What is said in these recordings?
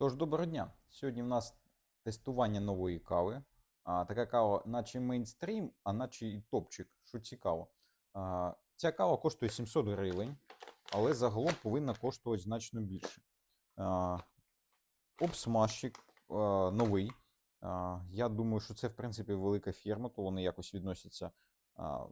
Тож, доброго дня. Сьогодні в нас тестування нової кави. А, така кава, наче мейнстрім, а наче і топчик, що цікаво. А, ця кава коштує 700 гривень, але загалом повинна коштувати значно більше. А, обсмажчик а, новий. А, я думаю, що це, в принципі, велика фірма, то вони якось відносяться а,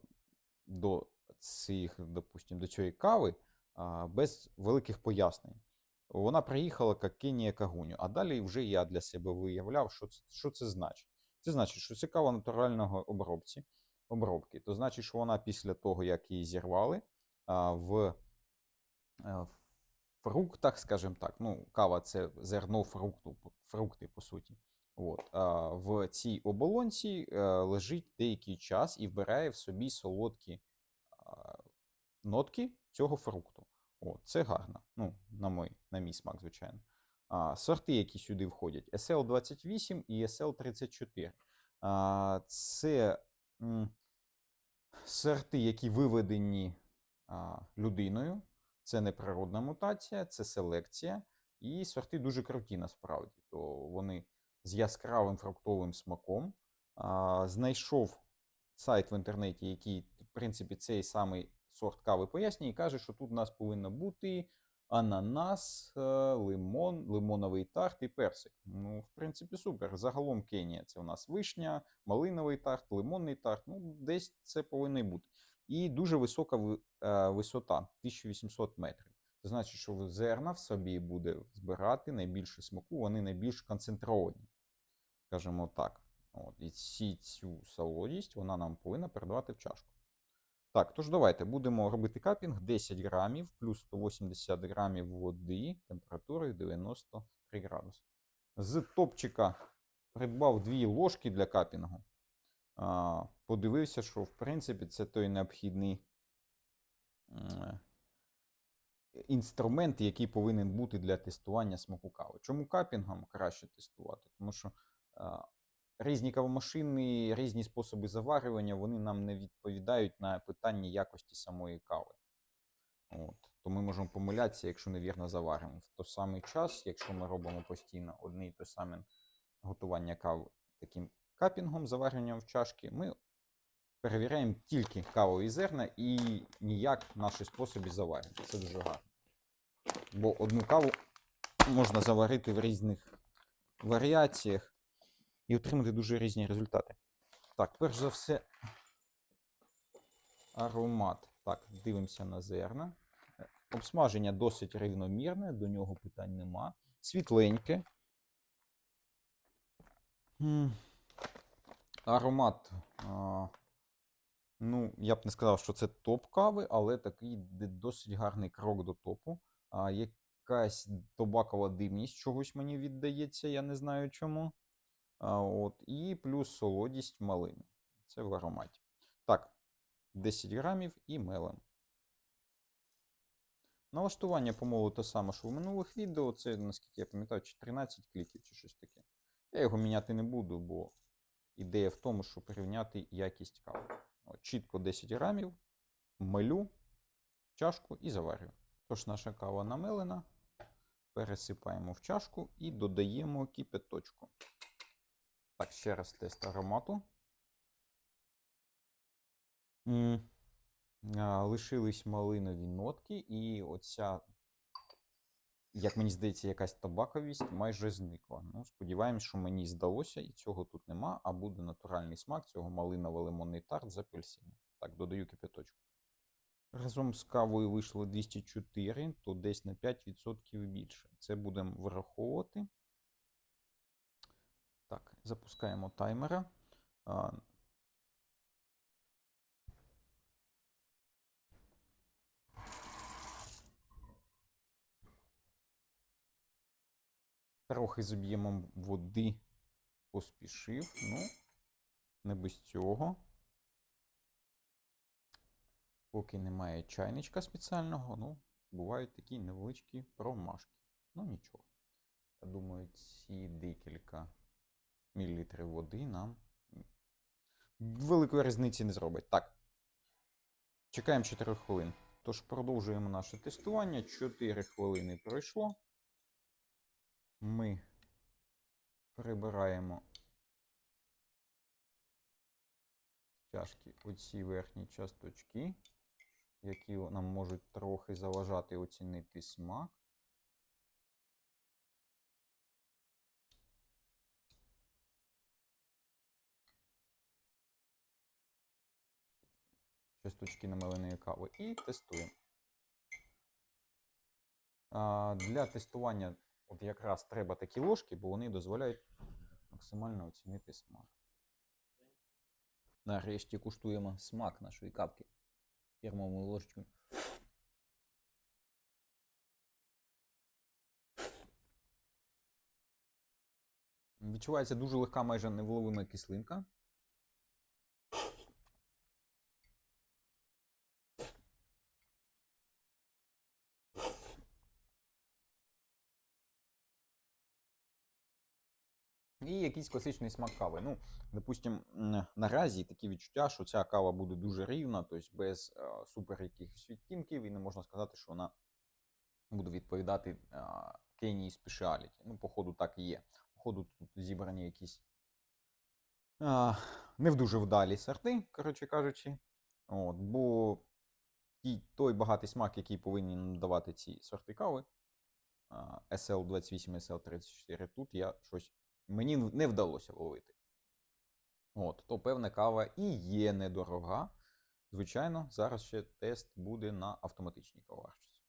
до цих, допустим, до цієї кави а, без великих пояснень. Вона приїхала як Кенія Кагуню, а далі вже я для себе виявляв, що це, що це значить. Це значить, що це кава натурального обробці, обробки. То значить, що вона після того, як її зірвали, е, в фруктах, скажімо так, ну, кава це зерно фрукту, фрукти, по суті. От, в цій оболонці е, лежить деякий час і вбирає в собі солодкі нотки цього фрукту. О, це гарно. Ну, на мій, на мій смак, звичайно. А, сорти, які сюди входять: SL28 і SL34. А, це м, сорти, які виведені а, людиною. Це не природна мутація, це селекція. І сорти дуже круті насправді. То вони з яскравим фруктовим смаком. А, знайшов сайт в інтернеті, який, в принципі, цей самий сорт кави пояснює, і каже, що тут у нас повинно бути ананас, е, лимон, лимоновий тарт і персик. Ну, в принципі, супер. Загалом Кенія це у нас вишня, малиновий тарт, лимонний тарт. Ну, десь це повинно бути. І дуже висока е, висота 1800 метрів. Це значить, що зерна в собі буде збирати найбільше смаку, вони найбільш концентровані, скажімо так. От, і ці, цю солодість вона нам повинна передавати в чашку. Так, тож давайте будемо робити капінг 10 грамів плюс 180 грамів води температурою 93 градуси. З топчика придбав дві ложки для капінгу. Подивився, що в принципі це той необхідний інструмент, який повинен бути для тестування смаку кави. Чому капінгом краще тестувати? Тому що різні кавомашини, різні способи заварювання, вони нам не відповідають на питання якості самої кави. От. То ми можемо помилятися, якщо невірно заваримо. В той самий час, якщо ми робимо постійно одне і те саме готування кави таким капінгом, заварюванням в чашки, ми перевіряємо тільки кавові зерна і ніяк наші способи заварювання. Це дуже гарно. Бо одну каву можна заварити в різних варіаціях і отримати дуже різні результати. Так, перш за все, аромат. Так, дивимося на зерна. Обсмаження досить рівномірне, до нього питань нема. Світленьке. Аромат. Ну, я б не сказав, що це топ кави, але такий досить гарний крок до топу. А, якась табакова димність чогось мені віддається, я не знаю чому. От, і плюс солодість малини. Це в ароматі. Так, 10 грамів і мелем. Налаштування помолу те саме, що в минулих відео. Це, наскільки я пам'ятаю, чи 13 кліків, чи щось таке. Я його міняти не буду, бо ідея в тому, щоб порівняти якість кави. Чітко 10 грамів, мелю чашку і заварюю. Тож наша кава намелена. Пересипаємо в чашку і додаємо кипяточку. Так, ще раз тест аромату. Лишились малинові нотки, і оця, як мені здається, якась табаковість майже зникла. Ну, сподіваємось, що мені здалося, і цього тут нема, а буде натуральний смак цього малиново-лимонний тарт з апельсином. Так, додаю кипяточку. Разом з кавою вийшло 204, то десь на 5% більше. Це будемо враховувати. Запускаємо таймера. Трохи з води поспішив. Ну, не без цього. Поки немає чайничка спеціального, ну, бувають такі невеличкі промашки. Ну, нічого. Я думаю, ці мілілітрів води нам великої різниці не зробить. Так. Чекаємо 4 хвилин. Тож продовжуємо наше тестування. 4 хвилини пройшло. ми прибираємо чашки оці верхні часточки, які нам можуть трохи заважати оцінити смак. Часточки намеленої кави і тестуємо. Для тестування от якраз треба такі ложки, бо вони дозволяють максимально оцінити смак. Нарешті куштуємо смак нашої кавки фірмовою ложечкою. Відчувається дуже легка, майже невловима кислинка. І якийсь класичний смак кави. Ну, допустим, наразі такі відчуття, що ця кава буде дуже рівна, тобто без е, супер якихось відтінків, і не можна сказати, що вона буде відповідати е, Кенії спешіаліті. Ну, походу, так і є. Походу, тут зібрані якісь е, не в дуже вдалі сорти, коротше кажучи. От, бо ті, той багатий смак, який повинні надавати ці сорти кави, е, SL28, SL34, тут я щось мені не вдалося ловити. От, то певна кава і є недорога. Звичайно, зараз ще тест буде на автоматичній каварчиці.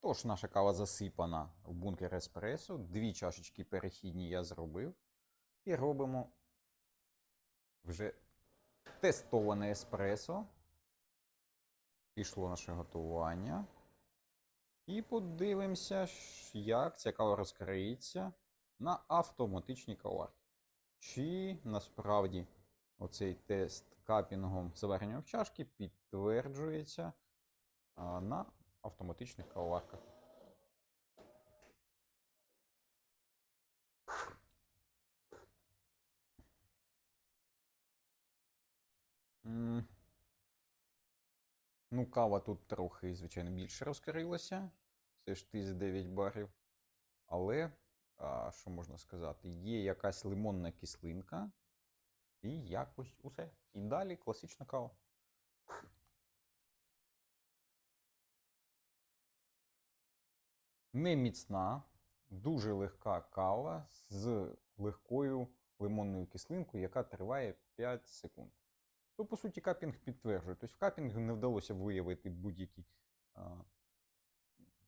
Тож, наша кава засипана в бункер еспресо. Дві чашечки перехідні я зробив. І робимо вже тестоване еспресо. Пішло наше готування. І подивимося, як ця кава розкриється на автоматичній каварці. Чи насправді оцей тест капінгом заварення в чашки підтверджується на автоматичних каварках. Ну, кава тут трохи, звичайно, більше розкрилася. Це ж 39 барів. Але що можна сказати? Є якась лимонна кислинка, і якось усе. І далі класична кава. Не міцна, дуже легка кава з легкою лимонною кислинкою, яка триває 5 секунд. То, по суті, капінг підтверджує. Тобто в капінгу не вдалося виявити будь-які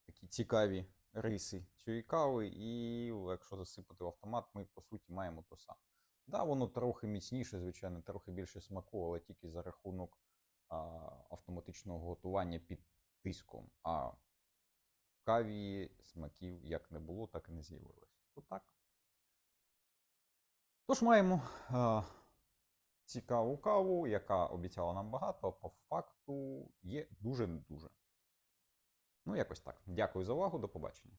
такі цікаві риси цієї кави, і якщо засипати в автомат, ми по суті маємо то саме. Да, воно трохи міцніше, звичайно, трохи більше смаку, але тільки за рахунок а, автоматичного готування під тиском. А в каві смаків як не було, так і не з'явилось. То так. Тож маємо а, цікаву каву, яка обіцяла нам багато, а по факту є дуже не дуже. Ну, якось так. Дякую за увагу, до побачення.